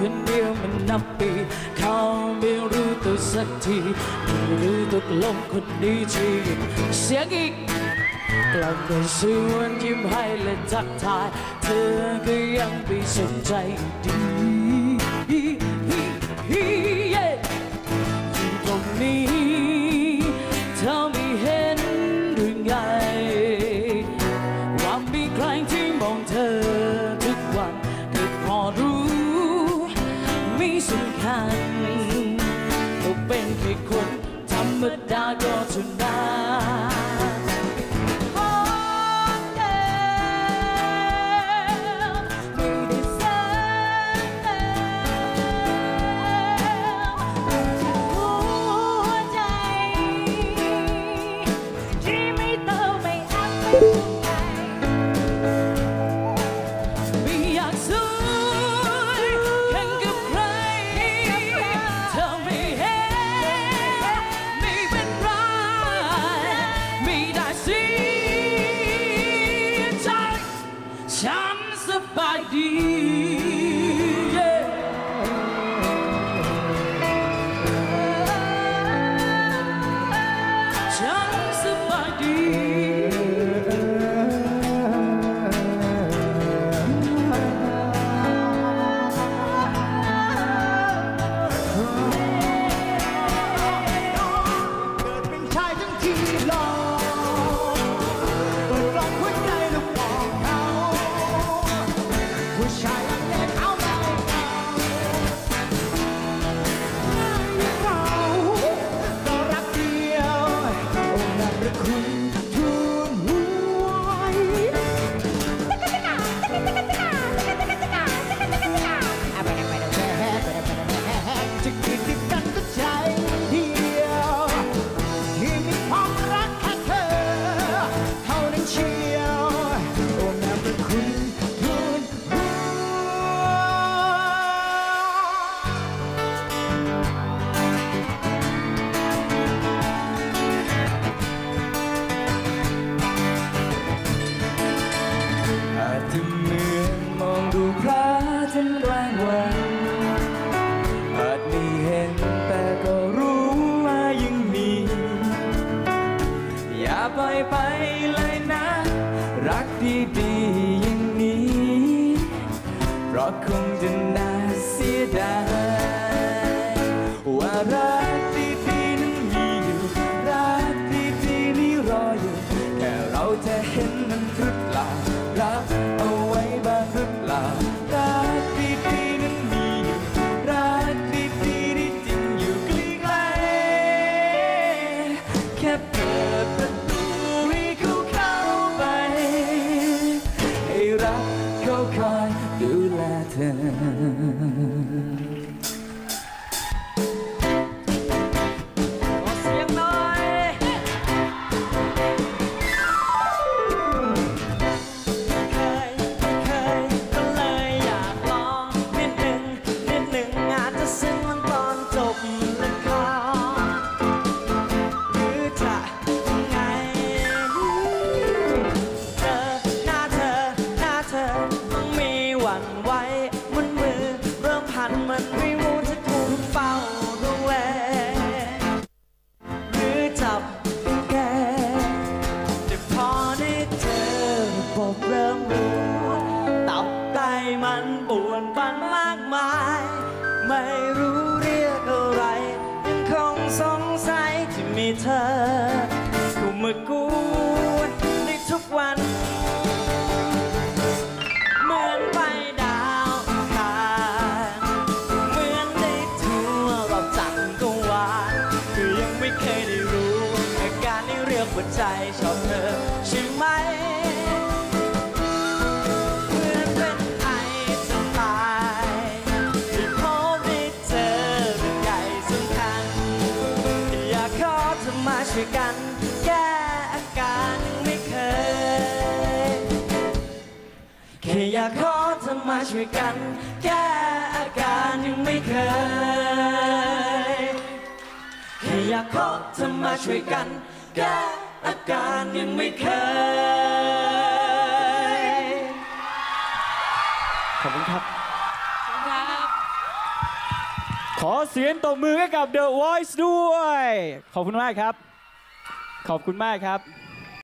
คนเดียวมันนับปีเขาไม่รู้ตัวสักทีไม่รู้ตกลงคนดีชีวิตเสียงอีกกลับมาสวนยิ้มให้และทักทาย เธอก็ยังไม่สนใจดี สำคัญก็เป็นแค่คนธรรมดาก็เท่านั้น คอยดูแลเธอ สงสัยที่มีเธอกูมากวนในทุกวัน เหมือนไปดาวอังคารเหมือนได้ทั่วรอบจักรวาลคือยังไม่เคยได้รู้อาการที่เรียกหัวใจชอบเธอ ช่วยกันแก้อาการยังไม่เคย แค่อยากขอเธอมาช่วยกัน แก้อาการยังไม่เคย แค่อยากขอเธอมาช่วยกัน แก้อาการยังไม่เคย ขอบคุณครับ ขอเสียงตบมือให้กับ The Voice ด้วย ขอบคุณมากครับ ขอบคุณมากครับ